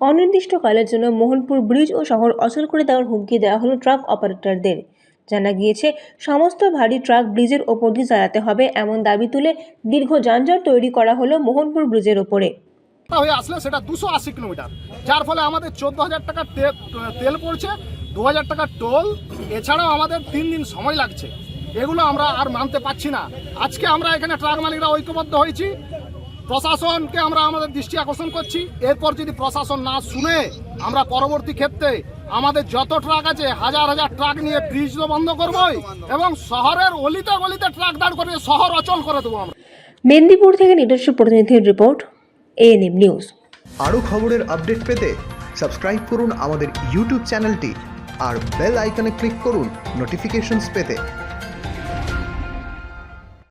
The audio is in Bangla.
অনির্দিষ্টকালের জন্য মোহনপুর ব্রিজ ও শহর অচল করে দেওয়ার হুমকি দেওয়া হলো ট্রাক অপারেটরদের। জানা গিয়েছে, সমস্ত ভারী ট্রাক ব্রিজের ওপর দিয়ে চালাতে হবে এমন দাবি তুলে দীর্ঘ যানজট তৈরি করা হলো মোহনপুর ব্রিজের ওপরে। হয়ে আসলে সেটা দুশো আশি কিলোমিটার, যার ফলে আমাদের চোদ্দ হাজার টাকা তেল পড়ছে, দু হাজার টাকা টোল, এছাড়াও আমাদের তিন দিন সময় লাগছে। এগুলো আমরা আর মানতে পারছি না। আজকে আমরা এখানে ট্রাক মালিকরা ঐক্যবদ্ধ হয়েছি। প্রশাসনকে আমরা আমাদের দৃষ্টি আকর্ষণ করছি। এরপর যদি প্রশাসন না শুনে আমরা পরবর্তী ক্ষেত্রে আমাদের যত ট্রাক আছে হাজার হাজার ট্রাক নিয়ে ব্রিজ তো বন্ধ করবোই এবং শহরের অলিতে গলিতে ট্রাক দাঁড় করে শহর অচল করে দেবো আমরা। মেদিনীপুর থেকে নিজস্ব প্রতিনিধির রিপোর্ট এএনএম নিউজ আরও খবরের আপডেট পেতে সাবস্ক্রাইব করুন আমাদের ইউটিউব চ্যানেলটি আর বেল আইকনে ক্লিক করুন নোটিফিকেশনস পেতে।